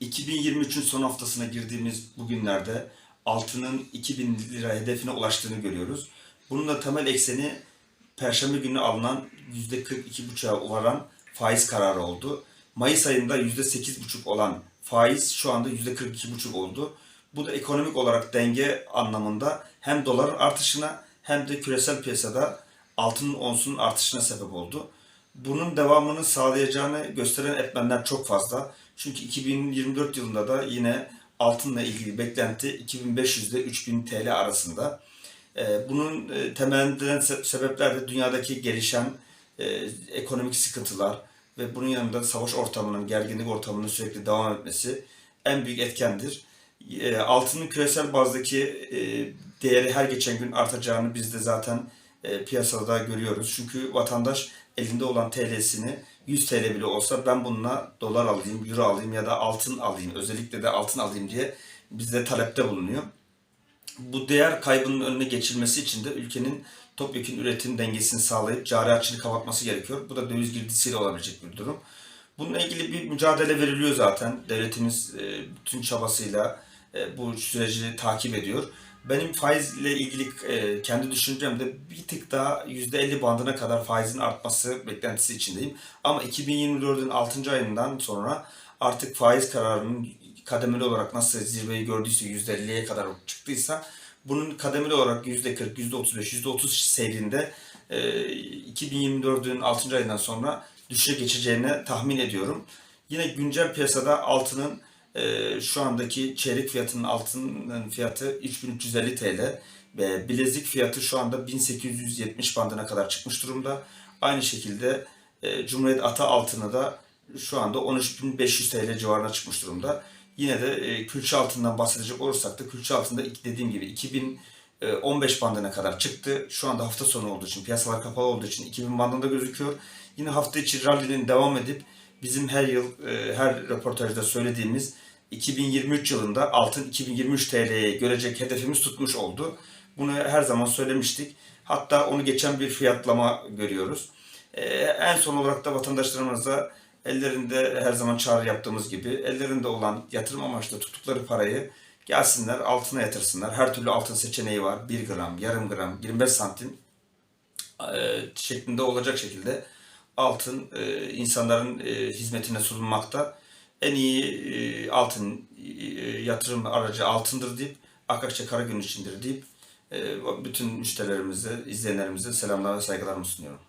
2023'ün son haftasına girdiğimiz bu günlerde altının 2000 lira hedefine ulaştığını görüyoruz. Bunun da temel ekseni Perşembe günü alınan %42,5'a varan faiz kararı oldu. Mayıs ayında %8,5 olan faiz şu anda %42,5 oldu. Bu da ekonomik olarak denge anlamında hem dolar artışına hem de küresel piyasada altının onsunun artışına sebep oldu. Bunun devamını sağlayacağını gösteren etmenler çok fazla. Çünkü 2024 yılında da yine altınla ilgili beklenti 2500 ile 3000 TL arasında. Ee, Bunun e, temelindekilen se- sebepler de dünyadaki gelişen e, ekonomik sıkıntılar ve bunun yanında savaş ortamının, gerginlik ortamının sürekli devam etmesi en büyük etkendir. E, Altının küresel bazdaki e, değeri her geçen gün artacağını biz de zaten e, piyasada görüyoruz. Çünkü vatandaş elinde olan TL'sini 100 TL bile olsa ben bununla dolar alayım, euro alayım ya da altın alayım, özellikle de altın alayım diye bizde talepte bulunuyor bu değer kaybının önüne geçilmesi için de ülkenin topyekun üretim dengesini sağlayıp cari açığını kapatması gerekiyor. Bu da döviz girdisiyle olabilecek bir durum. Bununla ilgili bir mücadele veriliyor zaten. Devletimiz e, bütün çabasıyla e, bu süreci takip ediyor. Benim faizle ilgili e, kendi düşüncem de bir tık daha %50 bandına kadar faizin artması beklentisi içindeyim. Ama 2024'ün 6. ayından sonra artık faiz kararının kademeli olarak nasıl zirveyi gördüyse %50'ye kadar çıktıysa bunun kademeli olarak %40, %35, %30 seyrinde e, 2024'ün 6. ayından sonra düşüşe geçeceğini tahmin ediyorum. Yine güncel piyasada altının e, şu andaki çeyrek fiyatının altının fiyatı 3350 TL ve bilezik fiyatı şu anda 1870 bandına kadar çıkmış durumda. Aynı şekilde e, Cumhuriyet Ata altını da şu anda 13500 TL civarına çıkmış durumda. Yine de e, külçe altından bahsedecek olursak da külçe altında dediğim gibi 2015 bandına kadar çıktı. Şu anda hafta sonu olduğu için, piyasalar kapalı olduğu için 2000 bandında gözüküyor. Yine hafta içi rally'nin devam edip bizim her yıl, e, her röportajda söylediğimiz 2023 yılında altın 2023 TL'ye görecek hedefimiz tutmuş oldu. Bunu her zaman söylemiştik. Hatta onu geçen bir fiyatlama görüyoruz. Ee, en son olarak da vatandaşlarımıza ellerinde her zaman çağrı yaptığımız gibi ellerinde olan yatırım amaçlı tuttukları parayı gelsinler altına yatırsınlar. Her türlü altın seçeneği var. 1 gram, yarım gram, 25 santim e, şeklinde olacak şekilde altın e, insanların e, hizmetine sunulmakta. En iyi e, altın e, yatırım aracı altındır deyip Akakçe Karagün içindir deyip e, bütün müşterilerimize, izleyenlerimize selamlar ve saygılarımı sunuyorum.